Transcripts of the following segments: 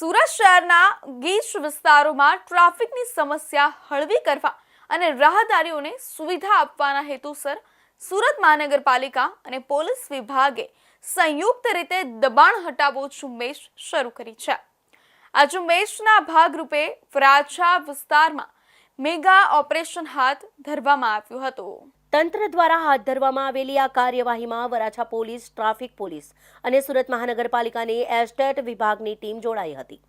સુરત શહેરના ગીચ વિસ્તારોમાં ટ્રાફિકની સમસ્યા હળવી કરવા અને રાહદારીઓને સુવિધા આપવાના હેતુસર સુરત મહાનગરપાલિકા અને પોલીસ વિભાગે સંયુક્ત રીતે દબાણ હટાવો ઝુંબેશ શરૂ કરી છે. આ ઝુંબેશના ભાગરૂપે વરાછા વિસ્તારમાં મેગા ઓપરેશન હાથ ધરવામાં આવ્યું હતું. તંત્ર દ્વારા હાથ ધરવામાં આવેલી આ કાર્યવાહીમાં વરાછા પોલીસ, ટ્રાફિક પોલીસ અને સુરત મહાનગરપાલિકાની એસ્ટેટ વિભાગની ટીમ જોડાઈ હતી.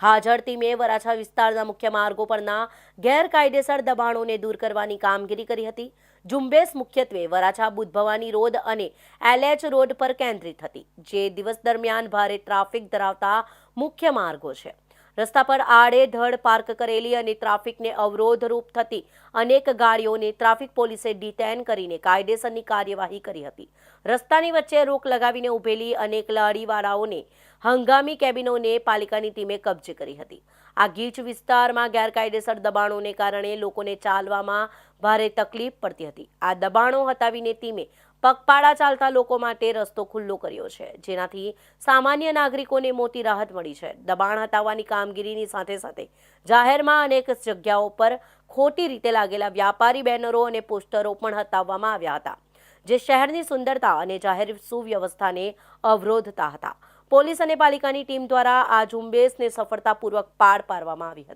હાજર ટીમે વરાછા વિસ્તારના મુખ્ય માર્ગો પરના ગેરકાયદેસર દબાણોને દૂર કરવાની કામગીરી કરી હતી. ઝુંબેશ મુખ્યત્વે વરાછા બુધભવાની રોડ અને એલએચ રોડ પર કેન્દ્રિત હતી, જે દિવસ દરમિયાન ભારે ટ્રાફિક ધરાવતા મુખ્ય માર્ગો છે. રસ્તા પર આડેધડ પાર્ક કરેલી અને ટ્રાફિકને અવરોધરૂપ થતી અનેક ગાડીઓને ટ્રાફિક પોલીસે ડિટેન કરીને કાયદેસરની કાર્યવાહી કરી હતી. રસ્તાની વચ્ચે રોક લગાવીને ઉભેલી અનેક લારીવાળાઓને હંગામી કેબિનોને પાલિકાની ટીમે કબજે કરી હતી. આ ગીચ વિસ્તારમાં ગેરકાયદેસર દબાણોને કારણે લોકોને ચાલવામાં ભારે તકલીફ પડતી હતી. આ દબાણો હટાવીને ટીમે પગપાળા ચાલતા લોકો માટે રસ્તો ખુલ્લો કર્યો છે, જેનાથી સામાન્ય નાગરિકોને મોટી રાહત મળી છે. દબાણ હટાવવાની કામગીરીની સાથે સાથે જાહેરમાં અનેક જગ્યાઓ પર ખોટી રીતે લાગેલા વ્યાપારી બેનરો અને પોસ્ટરો પણ હટાવવામાં આવ્યા હતા, જે શહેરની સુંદરતા અને જાહેર સુવ્યવસ્થાને અવરોધતા હતા. પોલીસ અને પાલિકાની ટીમ દ્વારા આ ઝુંબેશને સફળતાપૂર્વક પાર પાડવામાં આવી હતી.